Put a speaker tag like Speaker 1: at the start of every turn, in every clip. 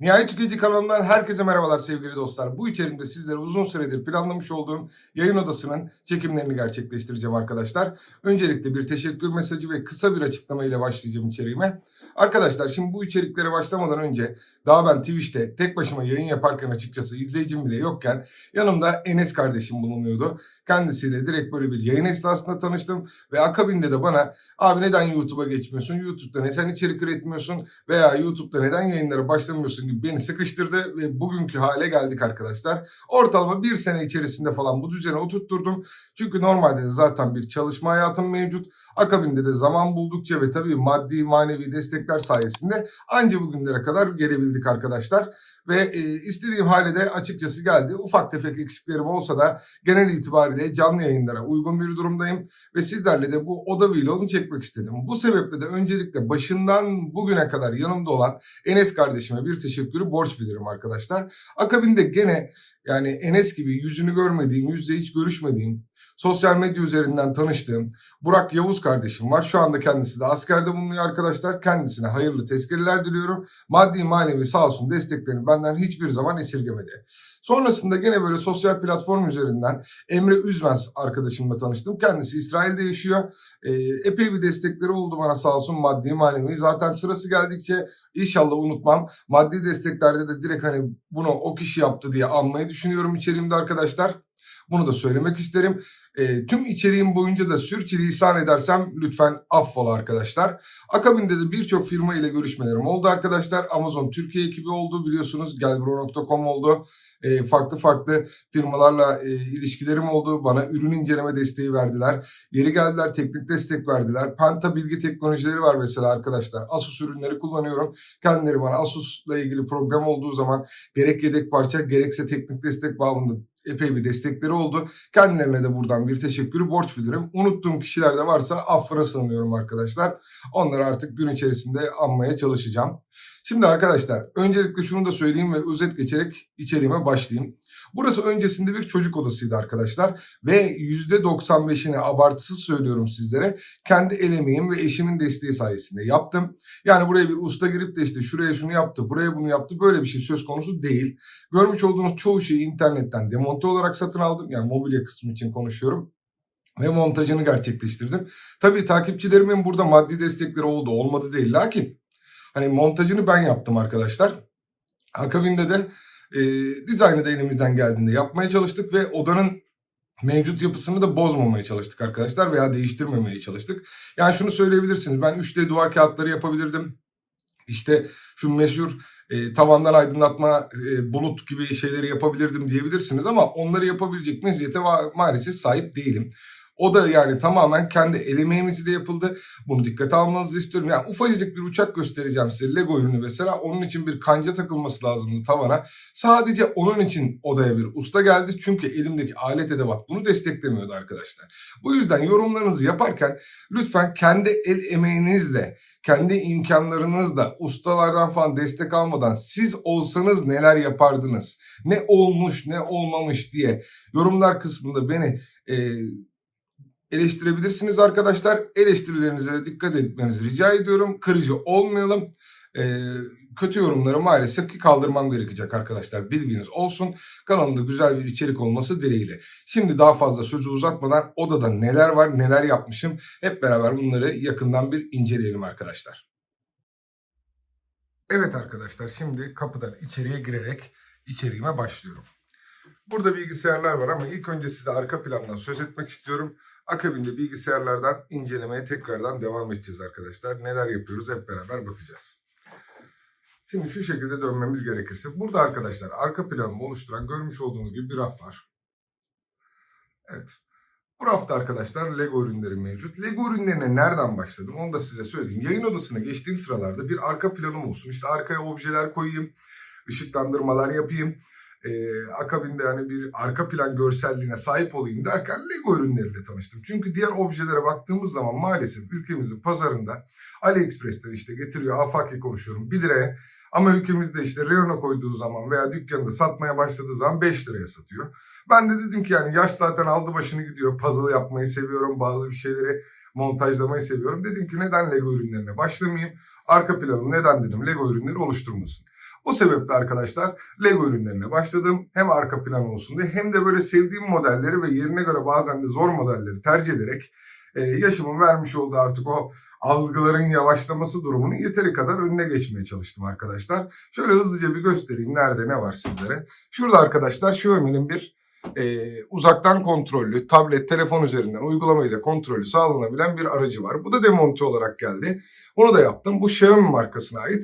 Speaker 1: Nihayet Tüketici kanalından herkese merhabalar sevgili dostlar. Bu içerimde sizlere uzun süredir planlamış olduğum yayın odasının çekimlerini gerçekleştireceğim arkadaşlar. Öncelikle bir teşekkür mesajı ve kısa bir açıklama ile başlayacağım içeriğime. Arkadaşlar şimdi bu içeriklere başlamadan önce daha ben Twitch'te tek başıma yayın yaparken açıkçası izleyicim bile yokken yanımda Enes kardeşim bulunuyordu. Kendisiyle direkt böyle bir yayın esnasında tanıştım ve akabinde de bana abi neden YouTube'a geçmiyorsun? YouTube'da neden içerik üretmiyorsun? Veya YouTube'da neden yayınlara başlamıyorsun gibi beni sıkıştırdı ve bugünkü hale geldik arkadaşlar. Ortalama bir sene içerisinde falan bu düzene oturtturdum. Çünkü normalde de zaten bir çalışma hayatım mevcut. Akabinde de zaman buldukça ve tabii maddi manevi destekler sayesinde anca bugünlere kadar gelebildik arkadaşlar. Ve e, istediğim hale de açıkçası geldi. Ufak tefek eksiklerim olsa da genel itibariyle canlı yayınlara uygun bir durumdayım. Ve sizlerle de bu oda vlogunu çekmek istedim. Bu sebeple de öncelikle başından bugüne kadar yanımda olan Enes kardeşime bir teşekkürü borç bilirim arkadaşlar. Akabinde gene yani Enes gibi yüzünü görmediğim, yüzle hiç görüşmediğim, sosyal medya üzerinden tanıştığım Burak Yavuz kardeşim var. Şu anda kendisi de askerde bulunuyor arkadaşlar. Kendisine hayırlı tezkereler diliyorum. Maddi manevi sağ olsun desteklerini benden hiçbir zaman esirgemedi. Sonrasında gene böyle sosyal platform üzerinden Emre Üzmez arkadaşımla tanıştım. Kendisi İsrail'de yaşıyor. Ee, epey bir destekleri oldu bana sağ olsun maddi manevi. Zaten sırası geldikçe inşallah unutmam. Maddi desteklerde de direkt hani bunu o kişi yaptı diye anmayı düşünüyorum içeriğimde arkadaşlar. Bunu da söylemek isterim. E, tüm içeriğim boyunca da sürçülisan edersem lütfen affola arkadaşlar. Akabinde de birçok firma ile görüşmelerim oldu arkadaşlar. Amazon Türkiye ekibi oldu biliyorsunuz. Gelbro.com oldu. E, farklı farklı firmalarla e, ilişkilerim oldu. Bana ürün inceleme desteği verdiler. Yeri geldiler teknik destek verdiler. Penta bilgi teknolojileri var mesela arkadaşlar. Asus ürünleri kullanıyorum. Kendileri bana Asus'la ilgili program olduğu zaman gerek yedek parça gerekse teknik destek bağımında epey bir destekleri oldu. Kendilerine de buradan bir teşekkürü borç bilirim. Unuttuğum kişiler de varsa affına sığınıyorum arkadaşlar. Onları artık gün içerisinde anmaya çalışacağım. Şimdi arkadaşlar öncelikle şunu da söyleyeyim ve özet geçerek içeriğime başlayayım. Burası öncesinde bir çocuk odasıydı arkadaşlar ve %95'ini abartısız söylüyorum sizlere kendi el emeğim ve eşimin desteği sayesinde yaptım. Yani buraya bir usta girip de işte şuraya şunu yaptı, buraya bunu yaptı böyle bir şey söz konusu değil. Görmüş olduğunuz çoğu şeyi internetten demonte olarak satın aldım. Yani mobilya kısmı için konuşuyorum ve montajını gerçekleştirdim. Tabii takipçilerimin burada maddi destekleri oldu, olmadı değil. Lakin hani montajını ben yaptım arkadaşlar. Akabinde de e, dizaynı da elimizden geldiğinde yapmaya çalıştık ve odanın mevcut yapısını da bozmamaya çalıştık arkadaşlar veya değiştirmemeye çalıştık. Yani şunu söyleyebilirsiniz ben 3D duvar kağıtları yapabilirdim. İşte şu meşhur e, tavandan aydınlatma e, bulut gibi şeyleri yapabilirdim diyebilirsiniz ama onları yapabilecek meziyete maalesef sahip değilim. O da yani tamamen kendi el emeğimizle yapıldı. Bunu dikkate almanızı istiyorum. Yani ufacık bir uçak göstereceğim size Lego ürünü mesela. Onun için bir kanca takılması lazımdı tavana. Sadece onun için odaya bir usta geldi. Çünkü elimdeki alet edevat bunu desteklemiyordu arkadaşlar. Bu yüzden yorumlarınızı yaparken lütfen kendi el emeğinizle, kendi imkanlarınızla, ustalardan falan destek almadan siz olsanız neler yapardınız? Ne olmuş, ne olmamış diye yorumlar kısmında beni e, eleştirebilirsiniz arkadaşlar. Eleştirilerinize de dikkat etmenizi rica ediyorum. Kırıcı olmayalım. Ee, kötü yorumları maalesef ki kaldırmam gerekecek arkadaşlar. Bilginiz olsun. Kanalımda güzel bir içerik olması dileğiyle. Şimdi daha fazla sözü uzatmadan odada neler var, neler yapmışım hep beraber bunları yakından bir inceleyelim arkadaşlar. Evet arkadaşlar şimdi kapıdan içeriye girerek içeriğime başlıyorum. Burada bilgisayarlar var ama ilk önce size arka plandan söz etmek istiyorum. Akabinde bilgisayarlardan incelemeye tekrardan devam edeceğiz arkadaşlar. Neler yapıyoruz hep beraber bakacağız. Şimdi şu şekilde dönmemiz gerekirse. Burada arkadaşlar arka planımı oluşturan görmüş olduğunuz gibi bir raf var. Evet. Bu rafta arkadaşlar Lego ürünleri mevcut. Lego ürünlerine nereden başladım onu da size söyleyeyim. Yayın odasına geçtiğim sıralarda bir arka planım olsun. İşte arkaya objeler koyayım, ışıklandırmalar yapayım e, akabinde hani bir arka plan görselliğine sahip olayım derken Lego ürünleriyle tanıştım. Çünkü diğer objelere baktığımız zaman maalesef ülkemizin pazarında AliExpress'te işte getiriyor afaki konuşuyorum 1 liraya ama ülkemizde işte reyona koyduğu zaman veya dükkanında satmaya başladığı zaman 5 liraya satıyor. Ben de dedim ki yani yaş zaten aldı başını gidiyor. Puzzle yapmayı seviyorum. Bazı bir şeyleri montajlamayı seviyorum. Dedim ki neden Lego ürünlerine başlamayayım? Arka planım neden dedim Lego ürünleri oluşturmasın. O sebeple arkadaşlar Lego ürünlerine başladım. Hem arka plan olsun diye hem de böyle sevdiğim modelleri ve yerine göre bazen de zor modelleri tercih ederek e, yaşımın vermiş olduğu artık o algıların yavaşlaması durumunun yeteri kadar önüne geçmeye çalıştım arkadaşlar. Şöyle hızlıca bir göstereyim nerede ne var sizlere. Şurada arkadaşlar Xiaomi'nin bir e, uzaktan kontrollü tablet, telefon üzerinden uygulamayla kontrolü sağlanabilen bir aracı var. Bu da demonte olarak geldi. Onu da yaptım. Bu Xiaomi markasına ait.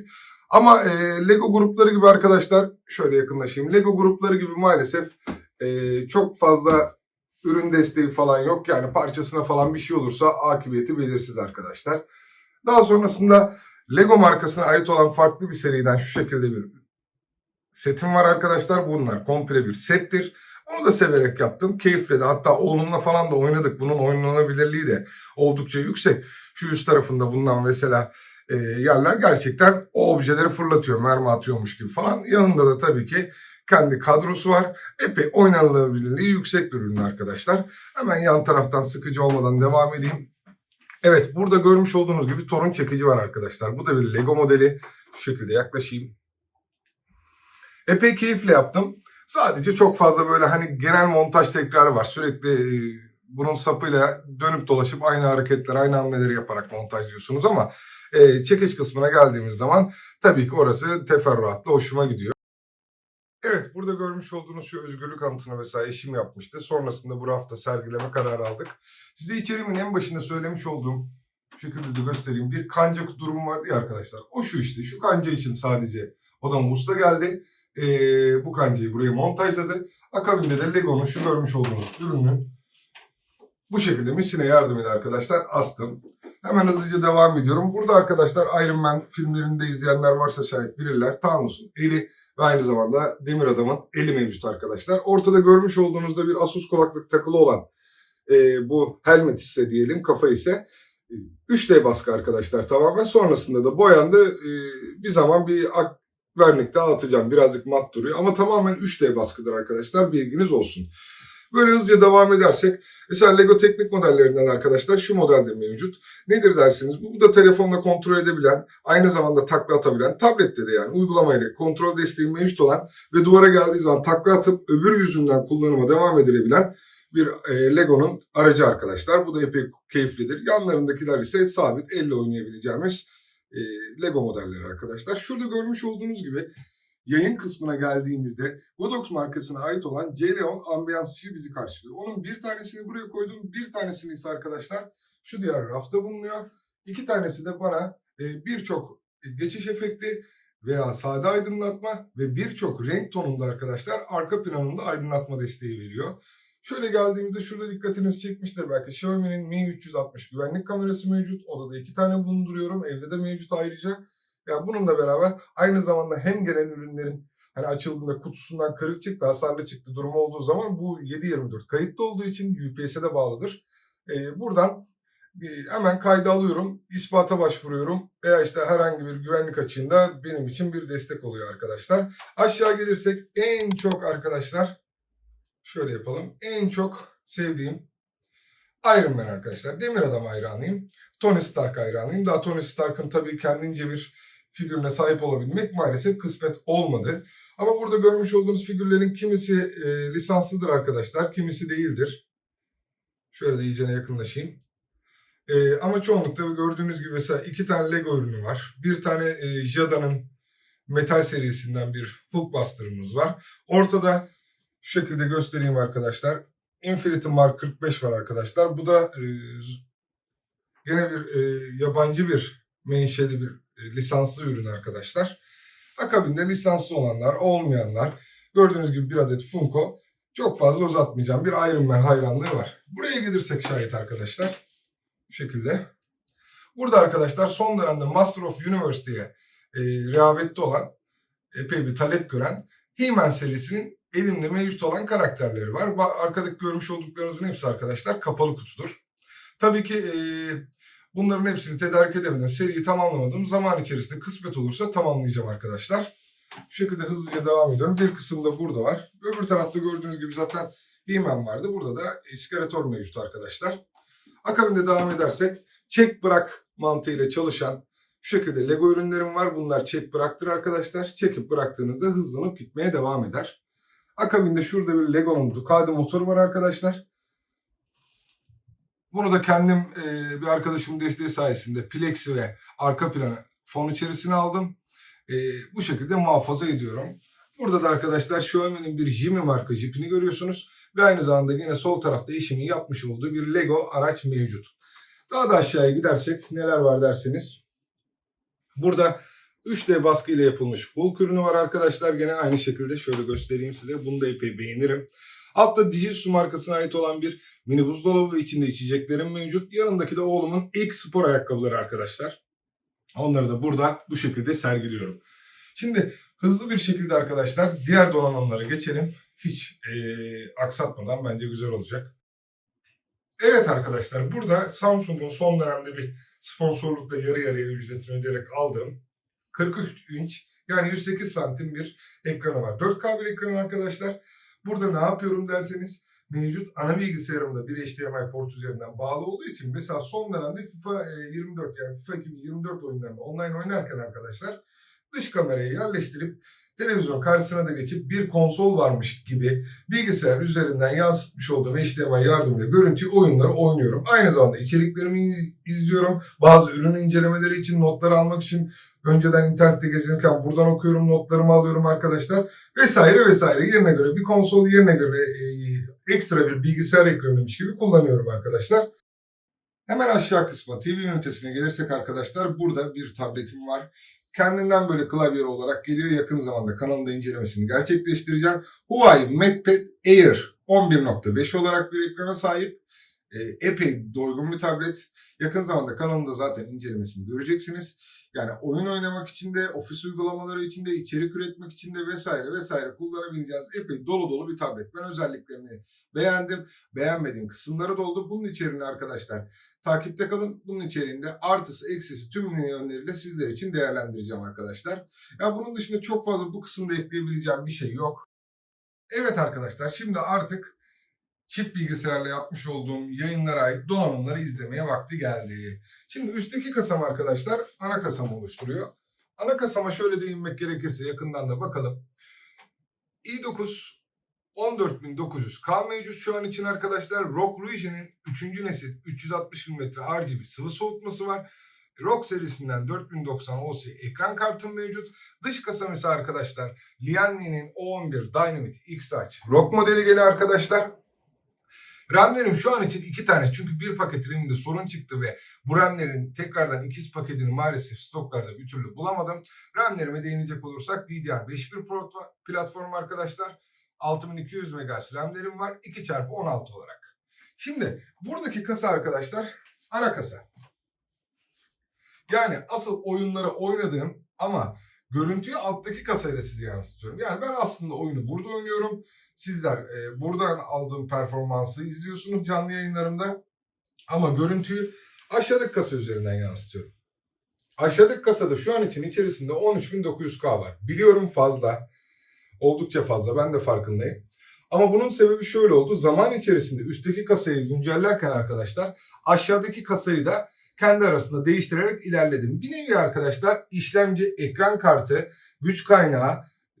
Speaker 1: Ama e, Lego grupları gibi arkadaşlar şöyle yakınlaşayım. Lego grupları gibi maalesef e, çok fazla ürün desteği falan yok. Yani parçasına falan bir şey olursa akıbeti belirsiz arkadaşlar. Daha sonrasında Lego markasına ait olan farklı bir seriden şu şekilde bir setim var arkadaşlar. Bunlar komple bir settir. Onu da severek yaptım. Keyifle de hatta oğlumla falan da oynadık. Bunun oynanabilirliği de oldukça yüksek. Şu üst tarafında bundan mesela e, yerler gerçekten o objeleri fırlatıyor. Mermi atıyormuş gibi falan. Yanında da tabii ki kendi kadrosu var. Epey oynanılabilirliği yüksek bir ürün arkadaşlar. Hemen yan taraftan sıkıcı olmadan devam edeyim. Evet burada görmüş olduğunuz gibi torun çekici var arkadaşlar. Bu da bir Lego modeli. Şu şekilde yaklaşayım. Epey keyifle yaptım. Sadece çok fazla böyle hani genel montaj tekrarı var. Sürekli e, bunun sapıyla dönüp dolaşıp aynı hareketler, aynı hamleleri yaparak montajlıyorsunuz ama e, çekiç kısmına geldiğimiz zaman tabii ki orası teferruatlı hoşuma gidiyor. Evet burada görmüş olduğunuz şu özgürlük anıtını mesela eşim yapmıştı. Sonrasında bu hafta sergileme kararı aldık. Size içeriğimin en başında söylemiş olduğum şekilde de göstereyim. Bir kanca durum vardı ya arkadaşlar. O şu işte şu kanca için sadece odama usta geldi. Ee, bu kancayı buraya montajladı. Akabinde de Lego'nun şu görmüş olduğunuz ürünün bu şekilde misine yardımıyla arkadaşlar astım. Hemen hızlıca devam ediyorum. Burada arkadaşlar Iron Man filmlerinde izleyenler varsa şayet bilirler. Thanos'un eli ve aynı zamanda Demir Adam'ın eli mevcut arkadaşlar. Ortada görmüş olduğunuzda bir Asus kulaklık takılı olan e, bu helmet ise diyelim kafa ise e, 3D baskı arkadaşlar tamamen. Sonrasında da boyandı. E, bir zaman bir ak vernik daha atacağım. Birazcık mat duruyor ama tamamen 3D baskıdır arkadaşlar. Bilginiz olsun. Böyle hızlıca devam edersek mesela Lego teknik modellerinden arkadaşlar şu modelde mevcut. Nedir dersiniz? Bu da telefonla kontrol edebilen, aynı zamanda takla atabilen, tablette de yani uygulamayla kontrol desteği mevcut olan ve duvara geldiği zaman takla atıp öbür yüzünden kullanıma devam edilebilen bir e, Lego'nun aracı arkadaşlar. Bu da epey keyiflidir. Yanlarındakiler ise sabit elle oynayabileceğimiz e, Lego modelleri arkadaşlar. Şurada görmüş olduğunuz gibi yayın kısmına geldiğimizde Godox markasına ait olan Celeon Ambiance ışığı bizi karşılıyor. Onun bir tanesini buraya koydum. Bir tanesini ise arkadaşlar şu diğer rafta bulunuyor. İki tanesi de bana e, birçok geçiş efekti veya sade aydınlatma ve birçok renk tonunda arkadaşlar arka planında aydınlatma desteği veriyor. Şöyle geldiğimizde şurada dikkatinizi çekmiştir belki. Xiaomi'nin Mi 360 güvenlik kamerası mevcut. Odada iki tane bulunduruyorum. Evde de mevcut ayrıca. Yani bununla beraber aynı zamanda hem gelen ürünlerin hani açıldığında kutusundan kırık çıktı, hasarlı çıktı durumu olduğu zaman bu 7/24 kayıtlı olduğu için UPS'e bağlıdır. Ee, buradan e, hemen kayda alıyorum, ispata başvuruyorum veya işte herhangi bir güvenlik açığında benim için bir destek oluyor arkadaşlar. Aşağı gelirsek en çok arkadaşlar şöyle yapalım. En çok sevdiğim Iron Man arkadaşlar. Demir Adam hayranıyım. Tony Stark hayranıyım. Daha Tony Stark'ın tabii kendince bir figürüne sahip olabilmek maalesef kısmet olmadı. Ama burada görmüş olduğunuz figürlerin kimisi e, lisanslıdır arkadaşlar, kimisi değildir. Şöyle de iyicene yakınlaşayım. E, ama çoğunlukla gördüğünüz gibi mesela iki tane Lego ürünü var. Bir tane e, Jada'nın metal serisinden bir Hulkbuster'ımız var. Ortada şu şekilde göstereyim arkadaşlar. Infinity Mark 45 var arkadaşlar. Bu da e, gene bir e, yabancı bir menşeli bir lisanslı ürün arkadaşlar. Akabinde lisanslı olanlar, olmayanlar. Gördüğünüz gibi bir adet Funko. Çok fazla uzatmayacağım. Bir Iron Man hayranlığı var. Buraya gelirsek şayet arkadaşlar. Bu şekilde. Burada arkadaşlar son dönemde Master of Universe'ye e, rehavetli olan, epey bir talep gören He-Man serisinin elimde mevcut olan karakterleri var. Arkadaki görmüş olduklarınızın hepsi arkadaşlar kapalı kutudur. Tabii ki e, bunların hepsini tedarik edemedim. Seriyi tamamlamadım. Zaman içerisinde kısmet olursa tamamlayacağım arkadaşlar. Şu şekilde hızlıca devam ediyorum. Bir kısım da burada var. Öbür tarafta gördüğünüz gibi zaten He-Man vardı. Burada da İskeletor mevcut arkadaşlar. Akabinde devam edersek çek bırak mantığıyla çalışan Şu şekilde Lego ürünlerim var. Bunlar çek bıraktır arkadaşlar. Çekip bıraktığınızda hızlanıp gitmeye devam eder. Akabinde şurada bir Lego'nun Ducati motoru var arkadaşlar. Bunu da kendim e, bir arkadaşımın desteği sayesinde plexi ve arka planı fon içerisine aldım. E, bu şekilde muhafaza ediyorum. Burada da arkadaşlar Xiaomi'nin bir Jimmy marka jipini görüyorsunuz. Ve aynı zamanda yine sol tarafta işimin yapmış olduğu bir Lego araç mevcut. Daha da aşağıya gidersek neler var derseniz. Burada 3D baskı ile yapılmış Hulk ürünü var arkadaşlar. Gene aynı şekilde şöyle göstereyim size. Bunu da epey beğenirim. Altta Dijitsu markasına ait olan bir mini buzdolabı ve içinde içeceklerim mevcut. Yanındaki de oğlumun ilk spor ayakkabıları arkadaşlar. Onları da burada bu şekilde sergiliyorum. Şimdi hızlı bir şekilde arkadaşlar diğer donanımlara geçelim. Hiç eee, aksatmadan bence güzel olacak. Evet arkadaşlar burada Samsung'un son dönemde bir sponsorlukla yarı yarıya ücretini ödeyerek aldığım 43 inç yani 108 santim bir ekranı var. 4K bir ekran arkadaşlar. Burada ne yapıyorum derseniz mevcut ana bilgisayarımda bir HDMI port üzerinden bağlı olduğu için mesela son dönemde FIFA e, 24 yani FIFA 2024 oyunlarını online oynarken arkadaşlar dış kamerayı yerleştirip televizyon karşısına da geçip bir konsol varmış gibi bilgisayar üzerinden yansıtmış olduğum HDMI yardımıyla görüntüyü oyunları oynuyorum. Aynı zamanda içeriklerimi izliyorum. Bazı ürün incelemeleri için notları almak için önceden internette gezinirken buradan okuyorum notlarımı alıyorum arkadaşlar vesaire vesaire yerine göre bir konsol yerine göre e, ekstra bir bilgisayar ekranıymış gibi kullanıyorum arkadaşlar. Hemen aşağı kısma TV ünitesine gelirsek arkadaşlar burada bir tabletim var. Kendinden böyle klavye olarak geliyor. Yakın zamanda kanalımda incelemesini gerçekleştireceğim. Huawei MatePad Air 11.5 olarak bir ekrana sahip. E, epey doygun bir tablet. Yakın zamanda kanalımda zaten incelemesini göreceksiniz. Yani oyun oynamak için de, ofis uygulamaları için de, içerik üretmek için de vesaire vesaire kullanabileceğiniz epey dolu dolu bir tablet. Ben özelliklerini beğendim. Beğenmediğim kısımları da oldu. Bunun içeriğini arkadaşlar takipte kalın. Bunun içeriğinde artısı eksisi tüm yönleriyle sizler için değerlendireceğim arkadaşlar. Ya bunun dışında çok fazla bu kısımda ekleyebileceğim bir şey yok. Evet arkadaşlar şimdi artık çift bilgisayarla yapmış olduğum yayınlara ait donanımları izlemeye vakti geldi. Şimdi üstteki kasam arkadaşlar ana kasamı oluşturuyor. Ana kasama şöyle değinmek gerekirse yakından da bakalım. i9 14900K mevcut şu an için arkadaşlar. ROG Region'in 3. nesil 360 mm RGB sıvı soğutması var. ROG serisinden 4090 OC ekran kartım mevcut. Dış kasam ise arkadaşlar Lianli'nin O11 Dynamite X-Touch ROG modeli geliyor arkadaşlar. RAM'lerim şu an için iki tane çünkü bir paket RAM'de sorun çıktı ve bu RAM'lerin tekrardan ikiz paketini maalesef stoklarda bir türlü bulamadım. RAM'lerime değinecek olursak DDR5 bir platform arkadaşlar. 6200 MHz RAM'lerim var 2x16 olarak. Şimdi buradaki kasa arkadaşlar ana kasa. Yani asıl oyunları oynadığım ama görüntüyü alttaki kasayla size yansıtıyorum. Yani ben aslında oyunu burada oynuyorum. Sizler e, buradan aldığım performansı izliyorsunuz canlı yayınlarımda. Ama görüntüyü aşağıdaki kasa üzerinden yansıtıyorum. Aşağıdaki kasada şu an için içerisinde 13900K var. Biliyorum fazla. Oldukça fazla. Ben de farkındayım. Ama bunun sebebi şöyle oldu. Zaman içerisinde üstteki kasayı güncellerken arkadaşlar aşağıdaki kasayı da kendi arasında değiştirerek ilerledim. Bir nevi arkadaşlar işlemci, ekran kartı, güç kaynağı,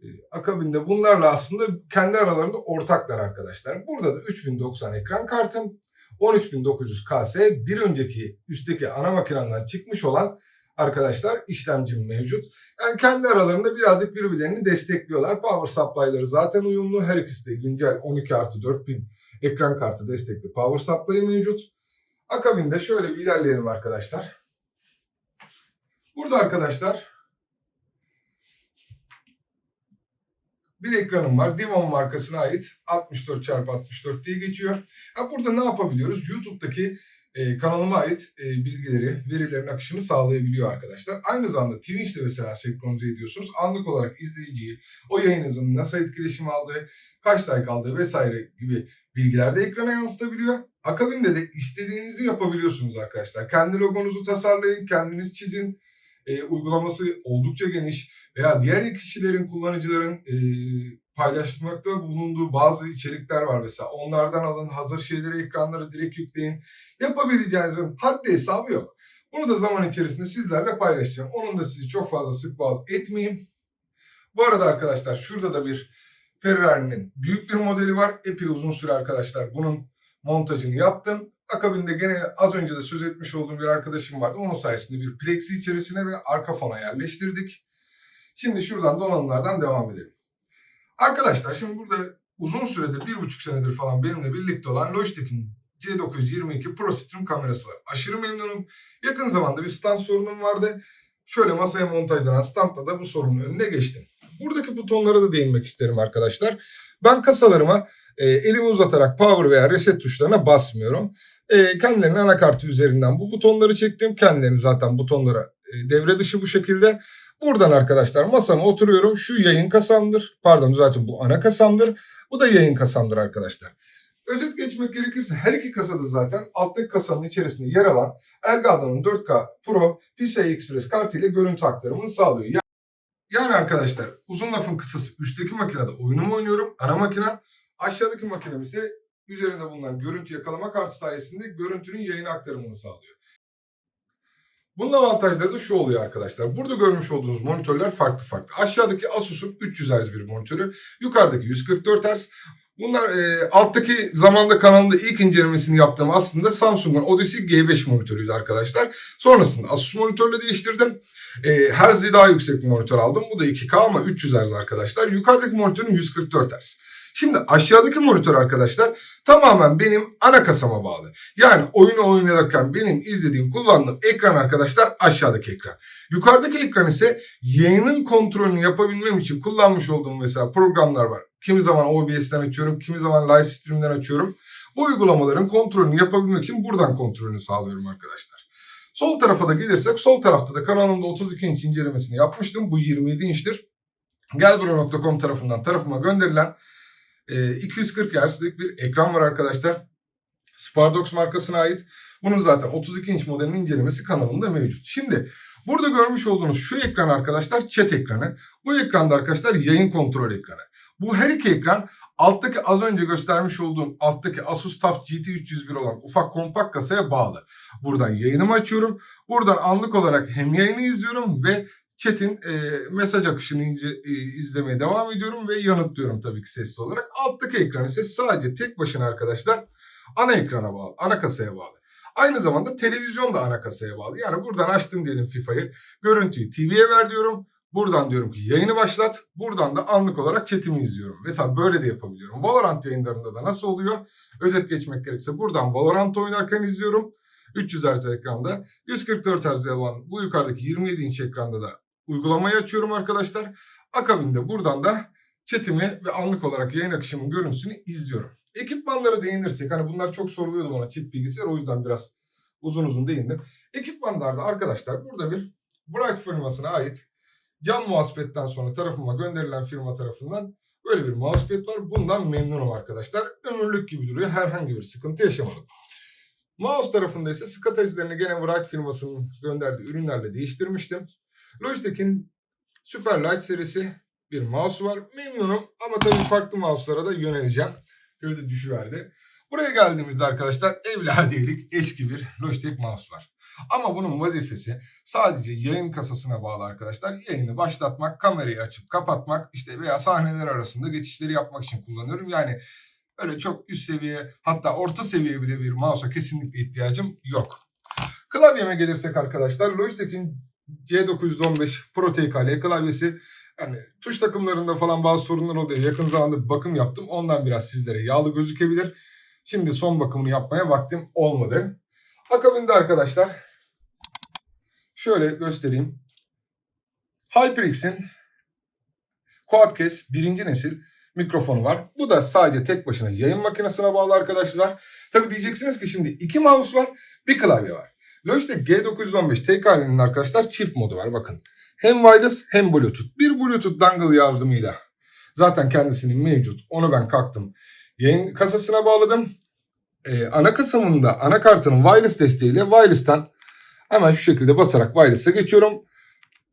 Speaker 1: e, akabinde bunlarla aslında kendi aralarında ortaklar arkadaşlar. Burada da 3090 ekran kartım, 13900 KS bir önceki üstteki ana makinemden çıkmış olan arkadaşlar işlemcim mevcut. Yani kendi aralarında birazcık birbirlerini destekliyorlar. Power supply'ları zaten uyumlu. Her ikisi de güncel 12 artı 4000 ekran kartı destekli power supply mevcut. Akabinde şöyle bir ilerleyelim arkadaşlar. Burada arkadaşlar bir ekranım var. Divon markasına ait 64x64 diye geçiyor. Ha burada ne yapabiliyoruz? YouTube'daki e, kanalıma ait e, bilgileri, verilerin akışını sağlayabiliyor arkadaşlar. Aynı zamanda Twitch'te mesela senkronize ediyorsunuz. Anlık olarak izleyiciyi, o yayınınızın nasıl etkileşim aldığı, kaç like aldığı vesaire gibi bilgiler de ekrana yansıtabiliyor. Akabinde de istediğinizi yapabiliyorsunuz arkadaşlar. Kendi logonuzu tasarlayın, kendiniz çizin. E, uygulaması oldukça geniş veya diğer kişilerin, kullanıcıların e, paylaşmakta bulunduğu bazı içerikler var mesela. Onlardan alın, hazır şeyleri, ekranları direkt yükleyin. Yapabileceğinizin haddi hesabı yok. Bunu da zaman içerisinde sizlerle paylaşacağım. Onun da sizi çok fazla sık boğaz etmeyeyim. Bu arada arkadaşlar şurada da bir Ferrari'nin büyük bir modeli var. Epey uzun süre arkadaşlar bunun montajını yaptım. Akabinde gene az önce de söz etmiş olduğum bir arkadaşım vardı. Onun sayesinde bir plexi içerisine ve arka fona yerleştirdik. Şimdi şuradan donanımlardan devam edelim. Arkadaşlar şimdi burada uzun süredir, bir buçuk senedir falan benimle birlikte olan Logitech'in C922 Pro Stream kamerası var. Aşırı memnunum. Yakın zamanda bir stand sorunum vardı. Şöyle masaya montajlanan standla da bu sorunun önüne geçtim. Buradaki butonlara da değinmek isterim arkadaşlar. Ben kasalarıma e, elimi uzatarak power veya reset tuşlarına basmıyorum. E, kendilerinin anakartı üzerinden bu butonları çektim. Kendilerini zaten butonlara e, devre dışı bu şekilde. Buradan arkadaşlar masama oturuyorum. Şu yayın kasamdır. Pardon zaten bu ana kasamdır. Bu da yayın kasamdır arkadaşlar. Özet geçmek gerekirse her iki kasada zaten alttaki kasanın içerisinde yer alan Elgato'nun 4K Pro PCI Express kartı ile görüntü aktarımını sağlıyor. Yani, arkadaşlar uzun lafın kısası üstteki makinede oyunumu oynuyorum. Ana makine aşağıdaki makinem ise üzerinde bulunan görüntü yakalama kartı sayesinde görüntünün yayın aktarımını sağlıyor. Bunun avantajları da şu oluyor arkadaşlar. Burada görmüş olduğunuz monitörler farklı farklı. Aşağıdaki Asus'un 300 Hz bir monitörü, yukarıdaki 144 Hz. Bunlar e, alttaki zamanda kanalımda ilk incelemesini yaptığım aslında Samsung'un Odyssey G5 monitörüydü arkadaşlar. Sonrasında Asus monitörle değiştirdim. E, Hz'i daha yüksek bir monitör aldım. Bu da 2K ama 300 Hz arkadaşlar. Yukarıdaki monitörün 144 Hz. Şimdi aşağıdaki monitör arkadaşlar tamamen benim ana kasama bağlı. Yani oyunu oynarken benim izlediğim, kullandığım ekran arkadaşlar aşağıdaki ekran. Yukarıdaki ekran ise yayının kontrolünü yapabilmem için kullanmış olduğum mesela programlar var. Kimi zaman OBS'ten açıyorum, kimi zaman live stream'den açıyorum. Bu uygulamaların kontrolünü yapabilmek için buradan kontrolünü sağlıyorum arkadaşlar. Sol tarafa da gelirsek sol tarafta da kanalımda 32 inç incelemesini yapmıştım. Bu 27 inçtir. Gelbro.com tarafından tarafıma gönderilen e, 240 Hz'lik bir ekran var arkadaşlar. Spardox markasına ait. Bunun zaten 32 inç modelinin incelemesi kanalımda mevcut. Şimdi burada görmüş olduğunuz şu ekran arkadaşlar chat ekranı. Bu ekranda arkadaşlar yayın kontrol ekranı. Bu her iki ekran alttaki az önce göstermiş olduğum alttaki Asus TUF GT301 olan ufak kompakt kasaya bağlı. Buradan yayınımı açıyorum. Buradan anlık olarak hem yayını izliyorum ve chat'in e, mesaj akışını ince, e, izlemeye devam ediyorum ve yanıtlıyorum tabii ki sesli olarak. Alttaki ekran ise sadece tek başına arkadaşlar ana ekrana bağlı, ana kasaya bağlı. Aynı zamanda televizyon da ana kasaya bağlı. Yani buradan açtım diyelim FIFA'yı, görüntüyü TV'ye ver diyorum. Buradan diyorum ki yayını başlat. Buradan da anlık olarak chatimi izliyorum. Mesela böyle de yapabiliyorum. Valorant yayınlarında da nasıl oluyor? Özet geçmek gerekirse buradan Valorant oynarken izliyorum. 300 Hz ekranda. 144 Hz olan bu yukarıdaki 27 inç ekranda da uygulamayı açıyorum arkadaşlar. Akabinde buradan da chatimi ve anlık olarak yayın akışımın görüntüsünü izliyorum. Ekipmanlara değinirsek hani bunlar çok soruluyordu bana çift bilgisayar o yüzden biraz uzun uzun değindim. Ekipmanlarda arkadaşlar burada bir Bright firmasına ait cam mousepad'den sonra tarafıma gönderilen firma tarafından böyle bir mousepad var. Bundan memnunum arkadaşlar. Ömürlük gibi duruyor. Herhangi bir sıkıntı yaşamadım. Mouse tarafında ise SCADA izlerini gene Bright firmasının gönderdiği ürünlerle değiştirmiştim. Logitech'in Superlight serisi bir mouse var. Memnunum ama tabii farklı mouse'lara da yöneleceğim. Şöyle düşüverdi. Buraya geldiğimizde arkadaşlar evladiyelik eski bir Logitech mouse var. Ama bunun vazifesi sadece yayın kasasına bağlı arkadaşlar. Yayını başlatmak, kamerayı açıp kapatmak işte veya sahneler arasında geçişleri yapmak için kullanıyorum. Yani öyle çok üst seviye hatta orta seviye bile bir mouse'a kesinlikle ihtiyacım yok. Klavyeme gelirsek arkadaşlar Logitech'in C915 Pro TKL klavyesi yani tuş takımlarında falan bazı sorunlar oluyor. Yakın zamanda bir bakım yaptım. Ondan biraz sizlere yağlı gözükebilir. Şimdi son bakımını yapmaya vaktim olmadı. Akabinde arkadaşlar şöyle göstereyim. HyperX'in Quadcast birinci nesil mikrofonu var. Bu da sadece tek başına yayın makinesine bağlı arkadaşlar. Tabi diyeceksiniz ki şimdi iki mouse var, bir klavye var. Logitech G915 TKL'nin arkadaşlar çift modu var bakın. Hem wireless hem bluetooth. Bir bluetooth dongle yardımıyla zaten kendisinin mevcut. Onu ben kalktım. Yayın kasasına bağladım. Ee, ana kasamında anakartının wireless desteğiyle wireless'tan hemen şu şekilde basarak wireless'a geçiyorum.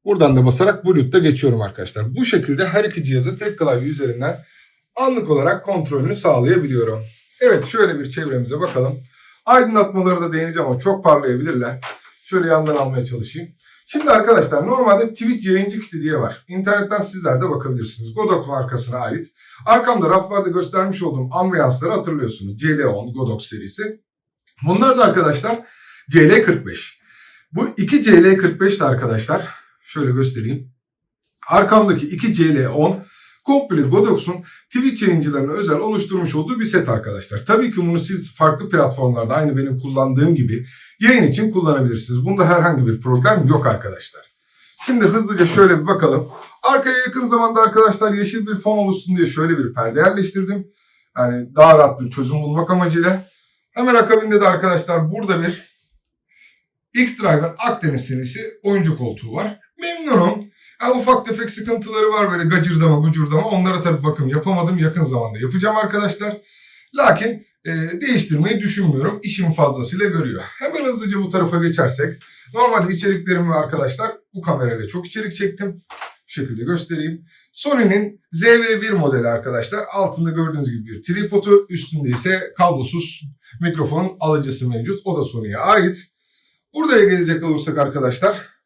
Speaker 1: Buradan da basarak Bluetooth'ta geçiyorum arkadaşlar. Bu şekilde her iki cihazı tek klavye üzerinden anlık olarak kontrolünü sağlayabiliyorum. Evet şöyle bir çevremize bakalım. Aydınlatmaları da değineceğim ama çok parlayabilirler. Şöyle yandan almaya çalışayım. Şimdi arkadaşlar normalde Twitch yayıncı kiti diye var. İnternetten sizler de bakabilirsiniz. Godok markasına ait. Arkamda raflarda göstermiş olduğum ambiyansları hatırlıyorsunuz. CL10 Godok serisi. Bunlar da arkadaşlar CL45. Bu iki CL45 de arkadaşlar şöyle göstereyim. Arkamdaki iki CL10 komple Godox'un Twitch yayıncılarına özel oluşturmuş olduğu bir set arkadaşlar. Tabii ki bunu siz farklı platformlarda aynı benim kullandığım gibi yayın için kullanabilirsiniz. Bunda herhangi bir problem yok arkadaşlar. Şimdi hızlıca şöyle bir bakalım. Arkaya yakın zamanda arkadaşlar yeşil bir fon oluşsun diye şöyle bir perde yerleştirdim. Yani daha rahat bir çözüm bulmak amacıyla. Hemen akabinde de arkadaşlar burada bir X-Drive'ın Akdeniz serisi oyuncu koltuğu var. Memnunum. Ha, ufak tefek sıkıntıları var böyle gacırdama gucurdama. Onlara tabii bakım yapamadım. Yakın zamanda yapacağım arkadaşlar. Lakin e, değiştirmeyi düşünmüyorum. İşimi fazlasıyla görüyor. Hemen hızlıca bu tarafa geçersek. Normalde içeriklerimi arkadaşlar bu kamerayla çok içerik çektim. Şu şekilde göstereyim. Sony'nin ZV1 modeli arkadaşlar. Altında gördüğünüz gibi bir tripodu. Üstünde ise kablosuz mikrofonun alıcısı mevcut. O da Sony'ye ait. Buraya gelecek olursak arkadaşlar.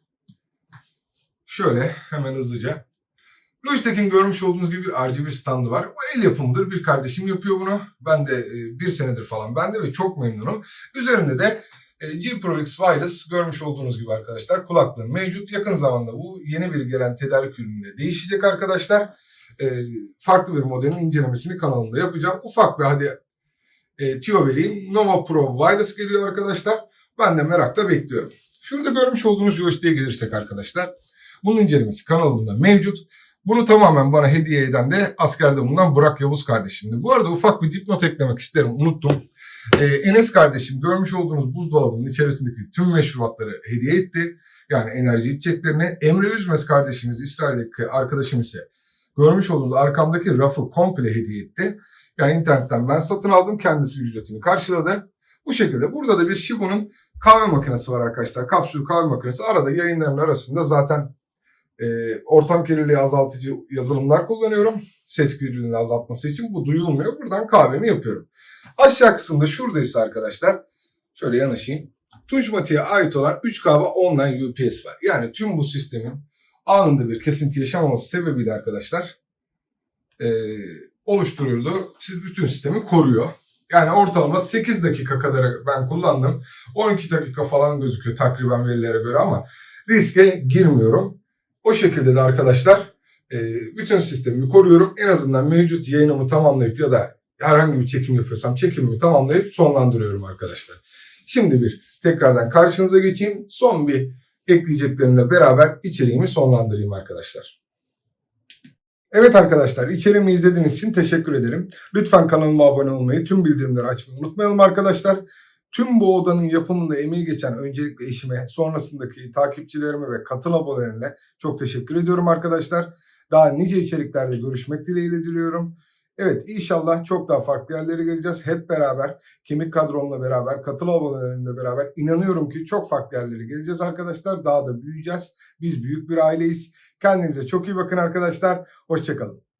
Speaker 1: Şöyle hemen hızlıca. Logitech'in görmüş olduğunuz gibi bir RGB standı var. Bu el yapımıdır. Bir kardeşim yapıyor bunu. Ben de e, bir senedir falan bende ve çok memnunum. Üzerinde de e, G Pro X Wireless görmüş olduğunuz gibi arkadaşlar kulaklığım mevcut. Yakın zamanda bu yeni bir gelen tedarik ürününe değişecek arkadaşlar. E, farklı bir modelin incelemesini kanalımda yapacağım. Ufak bir hadi tüyo vereyim. Nova Pro Wireless geliyor arkadaşlar. Ben de merakla bekliyorum. Şurada görmüş olduğunuz joystick'e gelirsek arkadaşlar. Bunun incelemesi kanalımda mevcut. Bunu tamamen bana hediye eden de askerde bulunan Burak Yavuz kardeşimdi. Bu arada ufak bir dipnot eklemek isterim. Unuttum. Ee, Enes kardeşim görmüş olduğunuz buzdolabının içerisindeki tüm meşrubatları hediye etti. Yani enerji içeceklerini. Emre Üzmez kardeşimiz İsrail'deki arkadaşım ise görmüş olduğunuz arkamdaki rafı komple hediye etti. Yani internetten ben satın aldım. Kendisi ücretini karşıladı. Bu şekilde. Burada da bir Shibu'nun kahve makinesi var arkadaşlar. Kapsül kahve makinesi. Arada yayınların arasında zaten e, ortam kirliliği azaltıcı yazılımlar kullanıyorum. Ses kirliliğini azaltması için bu duyulmuyor. Buradan kahvemi yapıyorum. Aşağı kısımda şuradaysa arkadaşlar şöyle yanaşayım. Tunçmati'ye ait olan 3K ve online UPS var. Yani tüm bu sistemin anında bir kesinti yaşamaması sebebiyle arkadaşlar e, oluşturuldu. Siz bütün sistemi koruyor. Yani ortalama 8 dakika kadar ben kullandım. 12 dakika falan gözüküyor takriben verilere göre ama riske girmiyorum. O şekilde de arkadaşlar e, bütün sistemimi koruyorum. En azından mevcut yayınımı tamamlayıp ya da herhangi bir çekim yapıyorsam çekimimi tamamlayıp sonlandırıyorum arkadaşlar. Şimdi bir tekrardan karşınıza geçeyim. Son bir ekleyeceklerimle beraber içeriğimi sonlandırayım arkadaşlar. Evet arkadaşlar içeriğimi izlediğiniz için teşekkür ederim. Lütfen kanalıma abone olmayı, tüm bildirimleri açmayı unutmayalım arkadaşlar. Tüm bu odanın yapımında emeği geçen öncelikle eşime, sonrasındaki takipçilerime ve katıl abonelerine çok teşekkür ediyorum arkadaşlar. Daha nice içeriklerde görüşmek dileğiyle diliyorum. Evet inşallah çok daha farklı yerlere geleceğiz. Hep beraber kemik kadromla beraber, katıl abonelerimle beraber inanıyorum ki çok farklı yerlere geleceğiz arkadaşlar. Daha da büyüyeceğiz. Biz büyük bir aileyiz. Kendinize çok iyi bakın arkadaşlar. Hoşçakalın.